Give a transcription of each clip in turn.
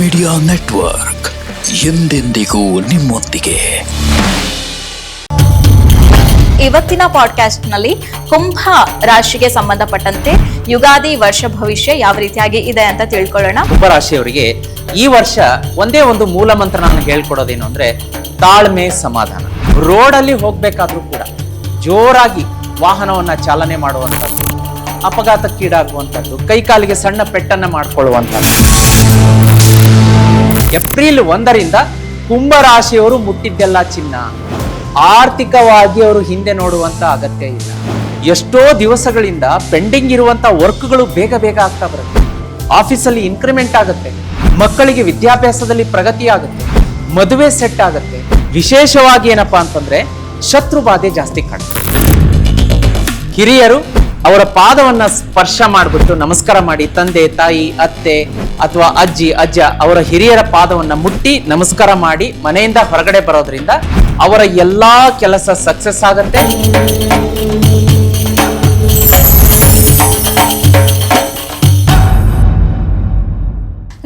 Media network ಎಂದೆಂದಿಗೂ ನಿಮ್ಮೊಂದಿಗೆ. ಇವತ್ತಿನ ಪಾಡ್ಕಾಸ್ಟ್ನಲ್ಲಿ ಕುಂಭ ರಾಶಿಗೆ ಸಂಬಂಧಪಟ್ಟಂತೆ ಯುಗಾದಿ ವರ್ಷ ಭವಿಷ್ಯ ಯಾವ ರೀತಿಯಾಗಿ ಇದೆ ಅಂತ ತಿಳ್ಕೊಳ್ಳೋಣ. ಕುಂಭರಾಶಿಯವರಿಗೆ ಈ ವರ್ಷ ಒಂದೇ ಒಂದು ಮೂಲ ಮಂತ್ರ ನಾನು ಹೇಳ್ಕೊಡೋದೇನು ಅಂದ್ರೆ ತಾಳ್ಮೆ ಸಮಾಧಾನ. ರೋಡಲ್ಲಿ ಹೋಗ್ಬೇಕಾದ್ರೂ ಕೂಡ ಜೋರಾಗಿ ವಾಹನವನ್ನ ಚಾಲನೆ ಮಾಡುವಂಥದ್ದು ಅಪಘಾತಕ್ಕೀಡಾಗುವಂಥದ್ದು ಕೈಕಾಲಿಗೆ ಸಣ್ಣ ಪೆಟ್ಟನ್ನ ಮಾಡ್ಕೊಳ್ಳುವಂಥದ್ದು ಏಪ್ರಿಲ್ ಒಂದರಿಂದ ಕುಂಭರಾಶಿಯವರು ಮುಟ್ಟಿದ್ದೆಲ್ಲ ಚಿನ್ನ. ಆರ್ಥಿಕವಾಗಿ ಅವರು ಹಿಂದೆ ನೋಡುವಂತ ಅಗತ್ಯ ಇಲ್ಲ. ಎಷ್ಟೋ ದಿವಸಗಳಿಂದ ಪೆಂಡಿಂಗ್ ಇರುವಂತ ವರ್ಕ್ಗಳು ಬೇಗ ಬೇಗ ಆಗ್ತಾ ಬರುತ್ತೆ. ಆಫೀಸಲ್ಲಿ ಇನ್ಕ್ರಿಮೆಂಟ್ ಆಗುತ್ತೆ. ಮಕ್ಕಳಿಗೆ ವಿದ್ಯಾಭ್ಯಾಸದಲ್ಲಿ ಪ್ರಗತಿ ಆಗುತ್ತೆ. ಮದುವೆ ಸೆಟ್ ಆಗುತ್ತೆ. ವಿಶೇಷವಾಗಿ ಏನಪ್ಪಾ ಅಂತಂದ್ರೆ ಶತ್ರು ಬಾಧೆ ಜಾಸ್ತಿ ಕಾಣುತ್ತೆ. ಹಿರಿಯರು ಅವರ ಪಾದವನ್ನ ಸ್ಪರ್ಶ ಮಾಡಿಬಿಟ್ಟು ನಮಸ್ಕಾರ ಮಾಡಿ, ತಂದೆ, ತಾಯಿ, ಅತ್ತೆ ಅಥವಾ ಅಜ್ಜಿ, ಅಜ್ಜ, ಅವರ ಹಿರಿಯರ ಪಾದವನ್ನ ಮುಟ್ಟಿ ನಮಸ್ಕಾರ ಮಾಡಿ ಮನೆಯಿಂದ ಹೊರಗಡೆ ಬರೋದ್ರಿಂದ ಅವರ ಎಲ್ಲಾ ಕೆಲಸ ಸಕ್ಸಸ್ ಆಗತ್ತೆ.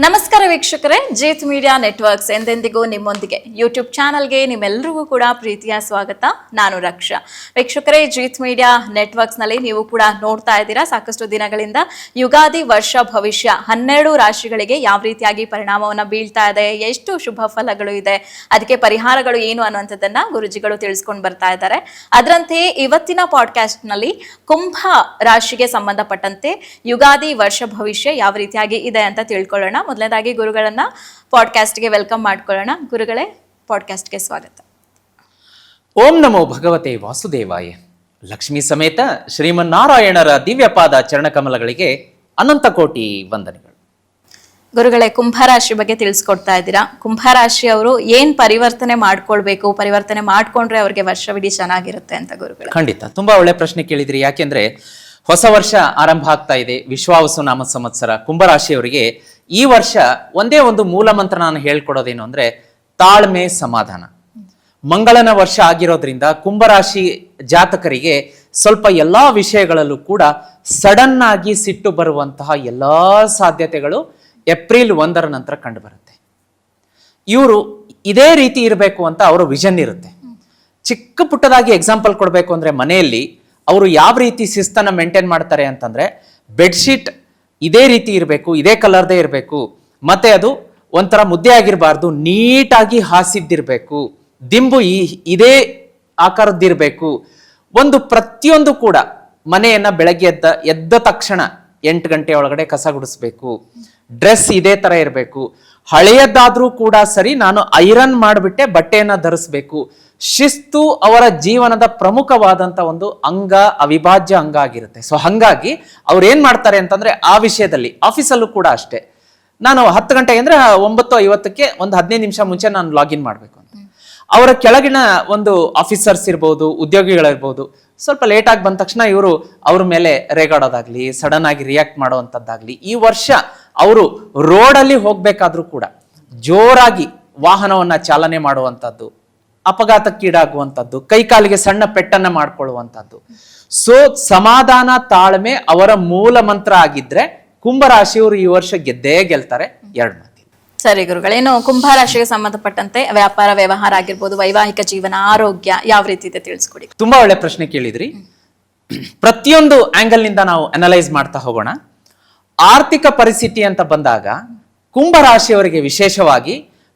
ನಮಸ್ಕಾರ. ವೀಕ್ಷಕರೇ, ಜೀತ್ ಮೀಡಿಯಾ ನೆಟ್ವರ್ಕ್ಸ್ ಎಂದೆಂದಿಗೂ ನಿಮ್ಮೊಂದಿಗೆ. ಯೂಟ್ಯೂಬ್ ಚಾನಲ್ಗೆ ನಿಮ್ಮೆಲ್ಲರಿಗೂ ಕೂಡ ಪ್ರೀತಿಯ ಸ್ವಾಗತ. ನಾನು ರಕ್ಷಾ. ವೀಕ್ಷಕರೇ, ಜೀತ್ ಮೀಡಿಯಾ ನೆಟ್ವರ್ಕ್ಸ್ನಲ್ಲಿ ನೀವು ಕೂಡ ನೋಡ್ತಾ ಇದ್ದೀರಾ. ಸಾಕಷ್ಟು ದಿನಗಳಿಂದ ಯುಗಾದಿ ವರ್ಷ ಭವಿಷ್ಯ, ಹನ್ನೆರಡು ರಾಶಿಗಳಿಗೆ ಯಾವ ರೀತಿಯಾಗಿ ಪರಿಣಾಮವನ್ನು ಬೀಳ್ತಾ ಇದೆ, ಎಷ್ಟು ಶುಭ ಫಲಗಳು ಇದೆ, ಅದಕ್ಕೆ ಪರಿಹಾರಗಳು ಏನು ಅನ್ನುವಂಥದ್ದನ್ನ ಗುರುಜಿಗಳು ತಿಳಿಸ್ಕೊಂಡು ಬರ್ತಾ ಇದ್ದಾರೆ. ಅದರಂತೆಯೇ ಇವತ್ತಿನ ಪಾಡ್ಕಾಸ್ಟ್ನಲ್ಲಿ ಕುಂಭ ರಾಶಿಗೆ ಸಂಬಂಧಪಟ್ಟಂತೆ ಯುಗಾದಿ ವರ್ಷ ಭವಿಷ್ಯ ಯಾವ ರೀತಿಯಾಗಿ ಇದೆ ಅಂತ ತಿಳ್ಕೊಳ್ಳೋಣ. ಮೊದಲನೇದಾಗಿ ಗುರುಗಳನ್ನ ಪಾಡ್ಕಾಸ್ಟ್ಗೆ ವೆಲ್ಕಮ್ ಮಾಡ್ಕೊಳ್ಳೋಣ. ಗುರುಗಳೇ ಪಾಡ್ಕಾಸ್ಟ್ಗೆ ಸ್ವಾಗತ. ಓಂ ನಮೋ ಭಗವತೆ ವಾಸುದೇವಾಯ. ಲಕ್ಷ್ಮೀ ಸಮೇತ ಶ್ರೀಮನ್ನಾರಾಯಣರ ದಿವ್ಯಪಾದ ಚರಣಕಮಲಗಳಿಗೆ ಅನಂತ ಕೋಟಿ ವಂದನೆಗಳು. ಗುರುಗಳೇ ಕುಂಭರಾಶಿ ಬಗ್ಗೆ ತಿಳಿಸ್ಕೊಡ್ತಾ ಇದ್ದೀರಾ? ಕುಂಭರಾಶಿ ಅವರು ಏನ್ ಪರಿವರ್ತನೆ ಮಾಡ್ಕೊಳ್ಬೇಕು? ಪರಿವರ್ತನೆ ಮಾಡ್ಕೊಂಡ್ರೆ ಅವ್ರಿಗೆ ವರ್ಷವಿಡೀ ಚೆನ್ನಾಗಿರುತ್ತೆ ಅಂತ ಗುರುಗಳು. ಖಂಡಿತ. ತುಂಬಾ ಒಳ್ಳೆ ಪ್ರಶ್ನೆ ಕೇಳಿದ್ರಿ. ಯಾಕೆಂದ್ರೆ ಹೊಸ ವರ್ಷ ಆರಂಭ ಆಗ್ತಾ ಇದೆ. ವಿಶ್ವಾವಸು ನಾಮ ಸಂವತ್ಸರ ಕುಂಭರಾಶಿಯವರಿಗೆ ಈ ವರ್ಷ ಒಂದೇ ಒಂದು ಮೂಲ ಮಂತ್ರ ನಾನು ಹೇಳ್ಕೊಡೋದೇನು ಅಂದ್ರೆ ತಾಳ್ಮೆ ಸಮಾಧಾನ. ಮಂಗಳನ ವರ್ಷ ಆಗಿರೋದ್ರಿಂದ ಕುಂಭರಾಶಿ ಜಾತಕರಿಗೆ ಸ್ವಲ್ಪ ಎಲ್ಲಾ ವಿಷಯಗಳಲ್ಲೂ ಕೂಡ ಸಡನ್ ಆಗಿ ಸಿಟ್ಟು ಬರುವಂತಹ ಎಲ್ಲಾ ಸಾಧ್ಯತೆಗಳು ಏಪ್ರಿಲ್ ಒಂದರ ನಂತರ ಕಂಡುಬರುತ್ತೆ. ಇವರು ಇದೇ ರೀತಿ ಇರಬೇಕು ಅಂತ ಅವರ ವಿಷನ್ ಇರುತ್ತೆ. ಚಿಕ್ಕ ಪುಟ್ಟದಾಗಿ ಎಕ್ಸಾಂಪಲ್ ಕೊಡಬೇಕು ಅಂದ್ರೆ ಮನೆಯಲ್ಲಿ ಅವರು ಯಾವ ರೀತಿ ಶಿಸ್ತನ್ನು ಮೇಂಟೈನ್ ಮಾಡ್ತಾರೆ ಅಂತಂದ್ರೆ ಬೆಡ್ಶೀಟ್ ಇದೇ ರೀತಿ ಇರಬೇಕು, ಇದೇ ಕಲರ್ದೇ ಇರಬೇಕು. ಮತ್ತೆ ಅದು ಒಂಥರ ಮುದ್ದೆ ಆಗಿರಬಾರ್ದು ನೀಟಾಗಿ ಹಾಸಿದ್ದಿರಬೇಕು. ದಿಂಬು ಈ, ಇದೇ ಆಕಾರದ್ದಿರಬೇಕು. ಒಂದು ಪ್ರತಿಯೊಂದು ಕೂಡ ಮನೆಯನ್ನು ಬೆಳಗ್ಗೆ ಎದ್ದ ಎದ್ದ ತಕ್ಷಣ ಎಂಟು ಗಂಟೆ ಒಳಗಡೆ ಕಸ ಗುಡಿಸ್ಬೇಕು. ಡ್ರೆಸ್ ಇದೇ ಥರ ಇರಬೇಕು. ಹಳೆಯದಾದರೂ ಕೂಡ ಸರಿ, ನಾನು ಐರನ್ ಮಾಡಿಬಿಟ್ಟೆ, ಬಟ್ಟೆಯನ್ನು ಧರಿಸ್ಬೇಕು. ಶಿಸ್ತು ಅವರ ಜೀವನದ ಪ್ರಮುಖವಾದಂತ ಒಂದು ಅಂಗ, ಅವಿಭಾಜ್ಯ ಅಂಗ ಆಗಿರುತ್ತೆ. ಸೊ ಹಂಗಾಗಿ ಅವ್ರು ಏನು ಮಾಡ್ತಾರೆ ಅಂತಂದ್ರೆ ಆ ವಿಷಯದಲ್ಲಿ, ಆಫೀಸಲ್ಲೂ ಕೂಡ ಅಷ್ಟೇ. ನಾನು ಹತ್ತು ಗಂಟೆ ಅಂದ್ರೆ ಒಂಬತ್ತು ಐವತ್ತಕ್ಕೆ ಒಂದು ಹದಿನೈದು ನಿಮಿಷ ಮುಂಚೆ ನಾನು ಲಾಗಿನ್ ಮಾಡಬೇಕು ಅಂತ. ಅವರ ಕೆಳಗಿನ ಒಂದು ಆಫೀಸರ್ಸ್ ಇರ್ಬೋದು, ಉದ್ಯೋಗಿಗಳಿರ್ಬೋದು, ಸ್ವಲ್ಪ ಲೇಟಾಗಿ ಬಂದ ತಕ್ಷಣ ಇವರು ಅವ್ರ ಮೇಲೆ ರೇಗಾಡೋದಾಗ್ಲಿ ಸಡನ್ ಆಗಿ ರಿಯಾಕ್ಟ್ ಮಾಡುವಂಥದ್ದಾಗ್ಲಿ ಈ ವರ್ಷ ಅವರು ರೋಡಲ್ಲಿ ಹೋಗಬೇಕಾದ್ರೂ ಕೂಡ ಜೋರಾಗಿ ವಾಹನವನ್ನ ಚಾಲನೆ ಮಾಡುವಂಥದ್ದು ಅಪಘಾತಕ್ಕೀಡಾಗುವಂಥದ್ದು ಕೈಕಾಲಿಗೆ ಸಣ್ಣ ಪೆಟ್ಟನ್ನ ಮಾಡ್ಕೊಳ್ಳುವಂಥದ್ದು. ಸೊ ಸಮಾಧಾನ ತಾಳ್ಮೆ ಅವರ ಮೂಲ ಮಂತ್ರ ಆಗಿದ್ರೆ ಕುಂಭರಾಶಿಯವರು ಈ ವರ್ಷ ಗೆದ್ದೇ ಗೆಲ್ತಾರೆ ಎರಡು ಮಂದಿ. ಸರಿ ಗುರುಗಳೇನು ಏನು ಕುಂಭರಾಶಿಗೆ ಸಂಬಂಧಪಟ್ಟಂತೆ ವ್ಯಾಪಾರ ವ್ಯವಹಾರ ಆಗಿರ್ಬೋದು ವೈವಾಹಿಕ ಜೀವನ ಆರೋಗ್ಯ ಯಾವ ರೀತಿ ಇದೆ ತಿಳಿಸ್ಕೊಡಿ. ತುಂಬಾ ಒಳ್ಳೆ ಪ್ರಶ್ನೆ ಕೇಳಿದ್ರಿ. ಪ್ರತಿಯೊಂದು ಆಂಗಲ್ನಿಂದ ನಾವು ಅನಲೈಸ್ ಮಾಡ್ತಾ ಹೋಗೋಣ. ಆರ್ಥಿಕ ಪರಿಸ್ಥಿತಿ ಅಂತ ಬಂದಾಗ ಕುಂಭ ರಾಶಿಯವರಿಗೆ ವಿಶೇಷವಾಗಿ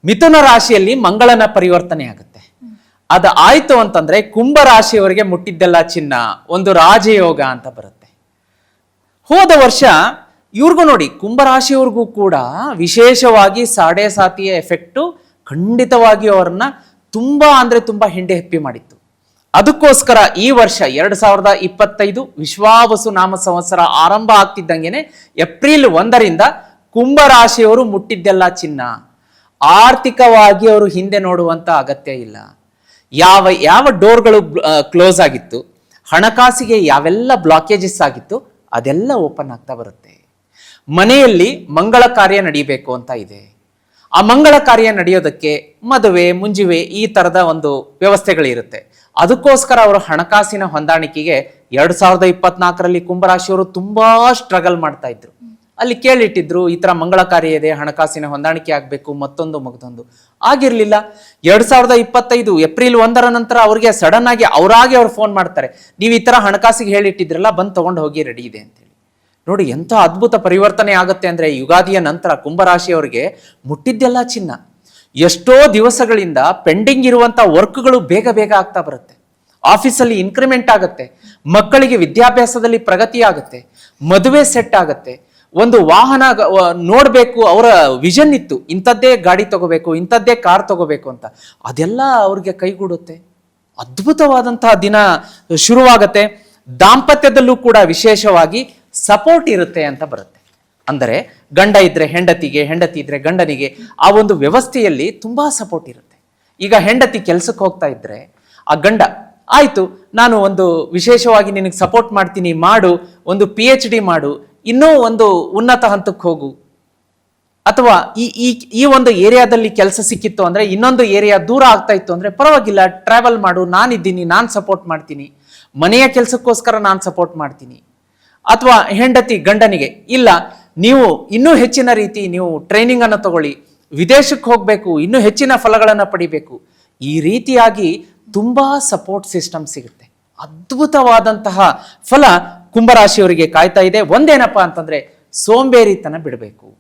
ಮಿಥುನ ರಾಶಿಯಲ್ಲಿ ಮಂಗಳನ ಪರಿವರ್ತನೆ ಆಗುತ್ತೆ. ಅದು ಆಯಿತು ಅಂತಂದ್ರೆ ಕುಂಭ ರಾಶಿಯವರಿಗೆ ಮುಟ್ಟಿದ್ದೆಲ್ಲ ಚಿನ್ನ, ಒಂದು ರಾಜಯೋಗ ಅಂತ ಬರುತ್ತೆ. ಹೋದ ವರ್ಷ ಇವ್ರಿಗೂ ನೋಡಿ, ಕುಂಭರಾಶಿಯವ್ರಿಗೂ ಕೂಡ ವಿಶೇಷವಾಗಿ ಸಾಡೆ ಸಾತಿಯ ಎಫೆಕ್ಟು ಖಂಡಿತವಾಗಿ ಅವರನ್ನ ತುಂಬಾ ಅಂದ್ರೆ ತುಂಬಾ ಹಿಂಡೆ ಹೆಪ್ಪಿ ಮಾಡಿತ್ತು. ಅದಕ್ಕೋಸ್ಕರ ಈ ವರ್ಷ ಎರಡ್ ಸಾವಿರದ ಇಪ್ಪತ್ತೈದು ವಿಶ್ವಾವಸು ನಾಮ ಸಂವತ್ಸರ ಆರಂಭ ಆಗ್ತಿದ್ದಂಗೆನೆ ಏಪ್ರಿಲ್ ಒಂದರಿಂದ ಕುಂಭರಾಶಿಯವರು ಮುಟ್ಟಿದ್ದೆಲ್ಲ ಚಿನ್ನ. ಆರ್ಥಿಕವಾಗಿ ಅವರು ಹಿಂದೆ ನೋಡುವಂತ ಅಗತ್ಯ ಇಲ್ಲ. ಯಾವ ಯಾವ ಡೋರ್ಗಳು ಕ್ಲೋಸ್ ಆಗಿತ್ತು, ಹಣಕಾಸಿಗೆ ಯಾವೆಲ್ಲ ಬ್ಲಾಕೇಜಸ್ ಆಗಿತ್ತು, ಅದೆಲ್ಲ ಓಪನ್ ಆಗ್ತಾ ಬರುತ್ತೆ. ಮನೆಯಲ್ಲಿ ಮಂಗಳ ಕಾರ್ಯ ನಡೀಬೇಕು ಅಂತ ಇದೆ. ಆ ಮಂಗಳ ಕಾರ್ಯ ನಡೆಯೋದಕ್ಕೆ ಮದುವೆ, ಮುಂಜುವೆ ಈ ಥರದ ಒಂದು ವ್ಯವಸ್ಥೆಗಳಿರುತ್ತೆ. ಅದಕ್ಕೋಸ್ಕರ ಅವರು ಹಣಕಾಸಿನ ಹೊಂದಾಣಿಕೆಗೆ ಎರಡು ಸಾವಿರದ ಇಪ್ಪತ್ನಾಲ್ಕರಲ್ಲಿ ಕುಂಭರಾಶಿಯವರು ತುಂಬ ಸ್ಟ್ರಗಲ್ ಮಾಡ್ತಾ ಇದ್ರು. ಅಲ್ಲಿ ಕೇಳಿಟ್ಟಿದ್ರು, ಈ ತರ ಮಂಗಳ ಕಾರ್ಯ ಇದೆ, ಹಣಕಾಸಿನ ಹೊಂದಾಣಿಕೆ ಆಗಬೇಕು, ಮತ್ತೊಂದು ಮಗದೊಂದು. ಆಗಿರಲಿಲ್ಲ. ಎರಡು ಸಾವಿರದ ಇಪ್ಪತ್ತೈದು ಏಪ್ರಿಲ್ ಒಂದರ ನಂತರ ಅವ್ರಿಗೆ ಸಡನ್ ಆಗಿ ಅವರಾಗೆ ಅವ್ರು ಫೋನ್ ಮಾಡ್ತಾರೆ, ನೀವು ಈ ತರ ಹಣಕಾಸಿಗೆ ಹೇಳಿಟ್ಟಿದ್ರಲ್ಲ, ಬಂದು ತೊಗೊಂಡು ಹೋಗಿ ರೆಡಿ ಇದೆ ಅಂತೇಳಿ ನೋಡಿ, ಎಂಥ ಅದ್ಭುತ ಪರಿವರ್ತನೆ ಆಗುತ್ತೆ ಅಂದ್ರೆ ಯುಗಾದಿಯ ನಂತರ ಕುಂಭರಾಶಿಯವರಿಗೆ ಮುಟ್ಟಿದ್ದೆಲ್ಲ ಚಿನ್ನ. ಎಷ್ಟೋ ದಿವಸಗಳಿಂದ ಪೆಂಡಿಂಗ್ ಇರುವಂಥ ವರ್ಕ್ಗಳು ಬೇಗ ಬೇಗ ಆಗ್ತಾ ಬರುತ್ತೆ. ಆಫೀಸಲ್ಲಿ ಇನ್ಕ್ರಿಮೆಂಟ್ ಆಗುತ್ತೆ, ಮಕ್ಕಳಿಗೆ ವಿದ್ಯಾಭ್ಯಾಸದಲ್ಲಿ ಪ್ರಗತಿ ಆಗುತ್ತೆ, ಮದುವೆ ಸೆಟ್ ಆಗುತ್ತೆ ಒಂದು ವಾಹನ ನೋಡಬೇಕು, ಅವರ ವಿಷನ್ ಇತ್ತು. ಇಂಥದ್ದೇ ಗಾಡಿ ತಗೋಬೇಕು, ಇಂಥದ್ದೇ ಕಾರ್ ತಗೋಬೇಕು ಅಂತ. ಅದೆಲ್ಲ ಅವ್ರಿಗೆ ಕೈಗೂಡುತ್ತೆ ಅದ್ಭುತವಾದಂತಹ ದಿನ ಶುರುವಾಗತ್ತೆ. ದಾಂಪತ್ಯದಲ್ಲೂ ಕೂಡ ವಿಶೇಷವಾಗಿ ಸಪೋರ್ಟ್ ಇರುತ್ತೆ ಅಂತ ಬರುತ್ತೆ. ಅಂದರೆ ಗಂಡ ಇದ್ರೆ ಹೆಂಡತಿಗೆ, ಹೆಂಡತಿ ಇದ್ರೆ ಗಂಡನಿಗೆ ಆ ಒಂದು ವ್ಯವಸ್ಥೆಯಲ್ಲಿ ತುಂಬಾ ಸಪೋರ್ಟ್ ಇರುತ್ತೆ. ಈಗ ಹೆಂಡತಿ ಕೆಲಸಕ್ಕೆ ಹೋಗ್ತಾ ಇದ್ರೆ, ಆ ಗಂಡ, ಆಯಿತು, ನಾನು ಒಂದು ವಿಶೇಷವಾಗಿ ನಿನಗೆ ಸಪೋರ್ಟ್ ಮಾಡ್ತೀನಿ, ಮಾಡು, ಒಂದು ಪಿ ಎಚ್ ಡಿ ಮಾಡು ಇನ್ನೂ ಒಂದು ಉನ್ನತ ಹಂತಕ್ಕೆ ಹೋಗು. ಅಥವಾ ಈ ಈ ಈ ಒಂದು ಏರಿಯಾದಲ್ಲಿ ಕೆಲಸ ಸಿಕ್ಕಿತ್ತು ಅಂದರೆ ಇನ್ನೊಂದು ಏರಿಯಾ ದೂರ ಆಗ್ತಾ ಇತ್ತು ಅಂದರೆ ಪರವಾಗಿಲ್ಲ ಟ್ರಾವೆಲ್ ಮಾಡು, ನಾನಿದ್ದೀನಿ, ನಾನು ಸಪೋರ್ಟ್ ಮಾಡ್ತೀನಿ. ಮನೆಯ ಕೆಲಸಕ್ಕೋಸ್ಕರ ನಾನು ಸಪೋರ್ಟ್ ಮಾಡ್ತೀನಿ. ಅಥವಾ ಹೆಂಡತಿ, ಗಂಡನಿಗೆ, ಇಲ್ಲ, ನೀವು ಇನ್ನೂ ಹೆಚ್ಚಿನ ರೀತಿ ನೀವು ಟ್ರೈನಿಂಗನ್ನು ತಗೊಳ್ಳಿ. ವಿದೇಶಕ್ಕೆ ಹೋಗಬೇಕು, ಇನ್ನೂ ಹೆಚ್ಚಿನ ಫಲಗಳನ್ನು ಪಡಿಬೇಕು. ಈ ರೀತಿಯಾಗಿ ತುಂಬ ಸಪೋರ್ಟ್ ಸಿಸ್ಟಮ್ ಸಿಗುತ್ತೆ. ಅದ್ಭುತವಾದಂತಹ ಫಲ ಕುಂಭರಾಶಿಯವರಿಗೆ ಕಾಯ್ತಾ ಇದೆ. ಒಂದೇನಪ್ಪ ಅಂತಂದ್ರೆ ಸೋಂಬೇರಿತನ ಬಿಡಬೇಕು.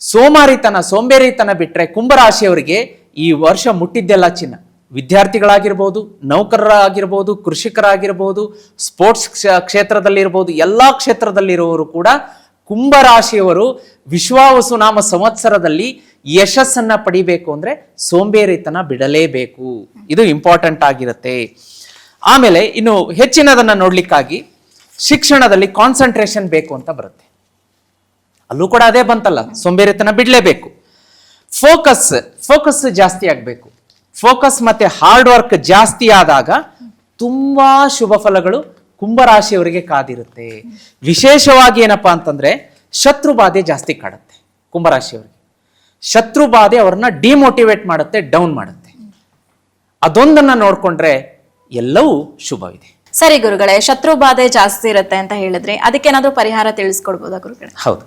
ಸೋಮಾರಿತನ, ಸೋಂಬೇರಿತನ ಬಿಟ್ರೆ ಕುಂಭರಾಶಿಯವರಿಗೆ ಈ ವರ್ಷ ಮುಟ್ಟಿದ್ದೆಲ್ಲ ಚಿನ್ನ. ವಿದ್ಯಾರ್ಥಿಗಳಾಗಿರ್ಬೋದು, ನೌಕರರಾಗಿರ್ಬೋದು, ಕೃಷಿಕರಾಗಿರ್ಬೋದು, ಸ್ಪೋರ್ಟ್ಸ್ ಕ್ಷ- ಕ್ಷೇತ್ರದಲ್ಲಿರ್ಬೋದು, ಎಲ್ಲ ಕ್ಷೇತ್ರದಲ್ಲಿರುವವರು ಕೂಡ ಕುಂಭರಾಶಿಯವರು ವಿಶ್ವಾವಸುನಾಮ ಸಂವತ್ಸರದಲ್ಲಿ ಯಶಸ್ಸನ್ನ ಪಡಿಬೇಕು ಅಂದ್ರೆ ಸೋಂಬೇರಿತನ ಬಿಡಲೇಬೇಕು. ಇದು ಇಂಪಾರ್ಟೆಂಟ್ ಆಗಿರುತ್ತೆ. ಆಮೇಲೆ ಇನ್ನು ಹೆಚ್ಚಿನದನ್ನ ನೋಡ್ಲಿಕ್ಕಾಗಿ ಶಿಕ್ಷಣದಲ್ಲಿ ಕಾನ್ಸಂಟ್ರೇಷನ್ ಬೇಕು ಅಂತ ಬರುತ್ತೆ. ಅಲ್ಲೂ ಕೂಡ ಅದೇ ಬಂತಲ್ಲ, ಸೋಂಬೇರಿತನ ಬಿಡಲೇಬೇಕು. ಫೋಕಸ್ ಫೋಕಸ್ ಜಾಸ್ತಿ ಆಗಬೇಕು. ಫೋಕಸ್ ಮತ್ತೆ ಹಾರ್ಡ್ ವರ್ಕ್ ಜಾಸ್ತಿ ಆದಾಗ ತುಂಬಾ ಶುಭ ಫಲಗಳು ಕುಂಭರಾಶಿಯವರಿಗೆ ಕಾದಿರುತ್ತೆ. ವಿಶೇಷವಾಗಿ ಏನಪ್ಪಾ ಅಂತಂದ್ರೆ ಶತ್ರು ಬಾಧೆ ಜಾಸ್ತಿ ಕಾಡುತ್ತೆ ಕುಂಭರಾಶಿಯವರಿಗೆ. ಶತ್ರು ಬಾಧೆ ಅವ್ರನ್ನ ಡಿಮೋಟಿವೇಟ್ ಮಾಡುತ್ತೆ ಡೌನ್ ಮಾಡುತ್ತೆ. ಅದೊಂದನ್ನು ನೋಡಿಕೊಂಡ್ರೆ ಎಲ್ಲವೂ ಶುಭವಿದೆ. ಸರಿ ಗುರುಗಳೇ ಶತ್ರು ಬಾಧೆ ಜಾಸ್ತಿ ಇರುತ್ತೆ ಅಂತ ಹೇಳಿದ್ರಿ. ಅದಕ್ಕೇನಾದ್ರೂ ಪರಿಹಾರ ತಿಳಿಸ್ಕೊಡ್ಬೋದಾ ಗುರುಗಳೇ? ಹೌದು.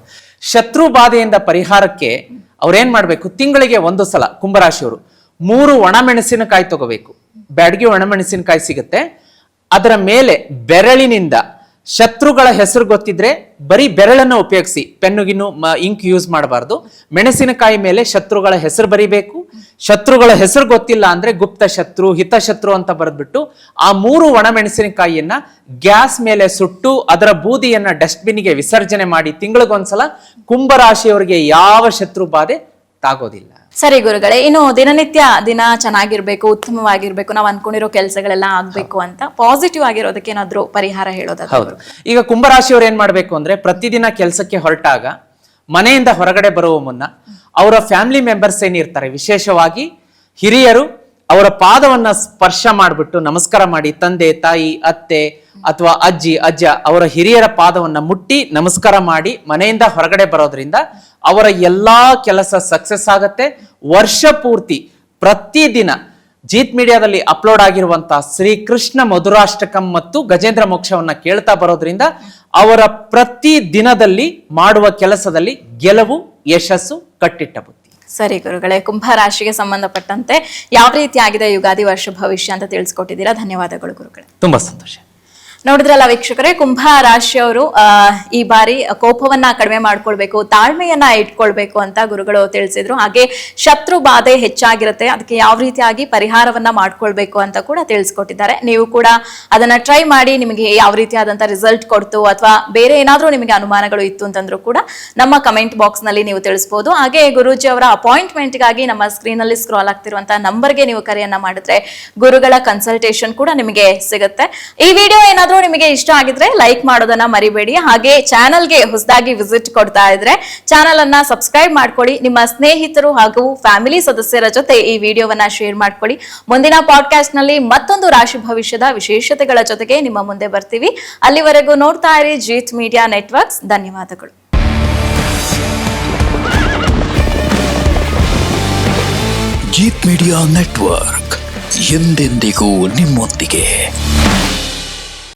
ಶತ್ರು ಬಾಧೆಯಿಂದ ಪರಿಹಾರಕ್ಕೆ ಅವ್ರೇನ್ ಮಾಡ್ಬೇಕು? ತಿಂಗಳಿಗೆ ಒಂದು ಸಲ ಕುಂಭರಾಶಿಯವರು ಮೂರು ಒಣಮೆಣಸಿನಕಾಯಿ ತಗೋಬೇಕು. ಬ್ಯಾಡಗಿ ಒಣಮೆಣಸಿನಕಾಯಿ ಸಿಗುತ್ತೆ. ಅದರ ಮೇಲೆ ಬೆರಳಿನಿಂದ ಶತ್ರುಗಳ ಹೆಸರು ಗೊತ್ತಿದ್ರೆ ಬರೀ ಬೆರಳನ್ನು ಉಪಯೋಗಿಸಿ, ಪೆನ್ನು, ಗಿನ್ನು ಇಂಕ್ ಯೂಸ್ ಮಾಡಬಾರ್ದು. ಮೆಣಸಿನಕಾಯಿ ಮೇಲೆ ಶತ್ರುಗಳ ಹೆಸರು ಬರಿಬೇಕು. ಶತ್ರುಗಳ ಹೆಸರು ಗೊತ್ತಿಲ್ಲ ಅಂದ್ರೆ ಗುಪ್ತ ಶತ್ರು, ಹಿತಶತ್ರು ಅಂತ ಬರೆದ್ಬಿಟ್ಟು ಆ ಮೂರು ಒಣ ಮೆಣಸಿನಕಾಯಿಯನ್ನ ಗ್ಯಾಸ್ ಮೇಲೆ ಸುಟ್ಟು ಅದರ ಬೂದಿಯನ್ನ ಡಸ್ಟ್ಬಿನ್ಗೆ ವಿಸರ್ಜನೆ ಮಾಡಿ ತಿಂಗಳಿಗೊಂದ್ಸಲ ಕುಂಭರಾಶಿಯವರಿಗೆ ಯಾವ ಶತ್ರು ಬಾಧೆ ತಾಗೋದಿಲ್ಲ ಸರಿ ಗುರುಗಳೇ ಇನ್ನು ದಿನನಿತ್ಯ ದಿನ ಚೆನ್ನಾಗಿರ್ಬೇಕು ಉತ್ತಮವಾಗಿರ್ಬೇಕು ನಾವು ಅನ್ಕೊಂಡಿರೋ ಕೆಲಸಗಳೆಲ್ಲ ಆಗ್ಬೇಕು ಅಂತ ಪಾಸಿಟಿವ್ ಆಗಿರೋದಕ್ಕೆ ಏನಾದ್ರೂ ಪರಿಹಾರ ಹೇಳೋದ ಹೌದು. ಈಗ ಕುಂಭರಾಶಿಯವರು ಏನ್ ಮಾಡ್ಬೇಕು ಅಂದ್ರೆ ಪ್ರತಿದಿನ ಕೆಲಸಕ್ಕೆ ಹೊರಟಾಗ ಮನೆಯಿಂದ ಹೊರಗಡೆ ಬರುವ ಮುನ್ನ ಅವರ ಫ್ಯಾಮಿಲಿ ಮೆಂಬರ್ಸ್ ಏನಿರ್ತಾರೆ ವಿಶೇಷವಾಗಿ ಹಿರಿಯರು ಅವರ ಪಾದವನ್ನ ಸ್ಪರ್ಶ ಮಾಡಿಬಿಟ್ಟು ನಮಸ್ಕಾರ ಮಾಡಿ ತಂದೆ, ತಾಯಿ, ಅತ್ತೆ ಅಥವಾ ಅಜ್ಜಿ, ಅಜ್ಜ ಅವರ ಹಿರಿಯರ ಪಾದವನ್ನ ಮುಟ್ಟಿ ನಮಸ್ಕಾರ ಮಾಡಿ ಮನೆಯಿಂದ ಹೊರಗಡೆ ಬರೋದ್ರಿಂದ ಅವರ ಎಲ್ಲಾ ಕೆಲಸ ಸಕ್ಸಸ್ ಆಗತ್ತೆ. ವರ್ಷ ಪೂರ್ತಿ ಪ್ರತಿದಿನ ಜೀತ್ ಮೀಡಿಯಾದಲ್ಲಿ ಅಪ್ಲೋಡ್ ಆಗಿರುವಂತಹ ಶ್ರೀ ಕೃಷ್ಣ ಮಧುರಾಷ್ಟಕಂ ಮತ್ತು ಗಜೇಂದ್ರ ಮೋಕ್ಷವನ್ನ ಕೇಳ್ತಾ ಬರೋದ್ರಿಂದ ಅವರ ಪ್ರತಿ ದಿನದಲ್ಲಿ ಮಾಡುವ ಕೆಲಸದಲ್ಲಿ ಗೆಲುವು, ಯಶಸ್ಸು ಕಟ್ಟಿಟ್ಟ ಬುತ್ತಿ ಸರಿ ಗುರುಗಳೇ ಕುಂಭ ರಾಶಿಗೆ ಸಂಬಂಧಪಟ್ಟಂತೆ ಯಾವ ರೀತಿ ಆಗಿದೆ ಯುಗಾದಿ ವರ್ಷ ಭವಿಷ್ಯ ಅಂತ ತಿಳಿಸ್ಕೊಟ್ಟಿದ್ದೀರಾ? ಧನ್ಯವಾದಗಳು ಗುರುಗಳೇ. ತುಂಬಾ ಸಂತೋಷ. ನೋಡಿದ್ರಲ್ಲ ವೀಕ್ಷಕರೇ ಕುಂಭ ರಾಶಿಯವರು ಈ ಬಾರಿ ಕೋಪವನ್ನ ಕಡಿಮೆ ಮಾಡ್ಕೊಳ್ಬೇಕು, ತಾಳ್ಮೆಯನ್ನ ಇಟ್ಕೊಳ್ಬೇಕು ಅಂತ ಗುರುಗಳು ತಿಳಿಸಿದ್ರು. ಹಾಗೆ ಶತ್ರು ಬಾಧೆ ಹೆಚ್ಚಾಗಿರುತ್ತೆ, ಅದಕ್ಕೆ ಯಾವ ರೀತಿಯಾಗಿ ಪರಿಹಾರವನ್ನ ಮಾಡ್ಕೊಳ್ಬೇಕು ಅಂತ ಕೂಡ ತಿಳಿಸ್ಕೊಟ್ಟಿದ್ದಾರೆ. ನೀವು ಕೂಡ ಅದನ್ನ ಟ್ರೈ ಮಾಡಿ ನಿಮಗೆ ಯಾವ ರೀತಿಯಾದಂತ ರಿಸಲ್ಟ್ ಕೊಡ್ತು, ಅಥವಾ ಬೇರೆ ಏನಾದ್ರೂ ನಿಮಗೆ ಅನುಮಾನಗಳು ಇತ್ತು ಅಂತಂದ್ರೂ ಕೂಡ ನಮ್ಮ ಕಮೆಂಟ್ ಬಾಕ್ಸ್ನಲ್ಲಿ ನೀವು ತಿಳಿಸಬಹುದು ಹಾಗೆ ಗುರುಜಿ ಅವರ ಅಪಾಯಿಂಟ್ಮೆಂಟ್ಗಾಗಿ ನಮ್ಮ ಸ್ಕ್ರೀನ್ ಅಲ್ಲಿ ಸ್ಕ್ರಾಲ್ ಆಗ್ತಿರುವಂತಹ ನಂಬರ್ಗೆ ನೀವು ಕರೆಯನ್ನ ಮಾಡಿದ್ರೆ ಗುರುಗಳ ಕನ್ಸಲ್ಟೇಷನ್ ಕೂಡ ನಿಮಗೆ ಸಿಗುತ್ತೆ. ಈ ವಿಡಿಯೋ ನಿಮಗೆ ಇಷ್ಟ ಆಗಿದ್ರೆ ಲೈಕ್ ಮಾಡೋದನ್ನ ಮರಿಬೇಡಿ. ಹಾಗೆ ಚಾನಲ್ಗೆ ಹೊಸದಾಗಿ ವಿಸಿಟ್ ಕೊಡ್ತಾ ಇದ್ರೆ ಚಾನಲ್ ಅನ್ನ ಸಬ್ಸ್ಕ್ರೈಬ್ ಮಾಡ್ಕೊಳ್ಳಿ. ನಿಮ್ಮ ಸ್ನೇಹಿತರು ಹಾಗೂ ಫ್ಯಾಮಿಲಿ ಸದಸ್ಯರ ಜೊತೆ ಈ ವಿಡಿಯೋವನ್ನ ಶೇರ್ ಮಾಡ್ಕೊಳ್ಳಿ. ಮುಂದಿನ ಪಾಡ್ಕಾಸ್ಟ್ನಲ್ಲಿ ಮತ್ತೊಂದು ರಾಶಿ ಭವಿಷ್ಯದ ವಿಶೇಷತೆಗಳ ಜೊತೆಗೆ ನಿಮ್ಮ ಮುಂದೆ ಬರ್ತೀವಿ. ಅಲ್ಲಿವರೆಗೂ ನೋಡ್ತಾ ಇರಿ ಜೀತ್ ಮೀಡಿಯಾ ನೆಟ್ವರ್ಕ್ಸ್ ಧನ್ಯವಾದಗಳು. ಜೀತ್ ಮೀಡಿಯಾ ನೆಟ್ವರ್ಕ್ ಎಂದೆಂದಿಗೂ ನಿಮ್ಮೊಂದಿಗೆ.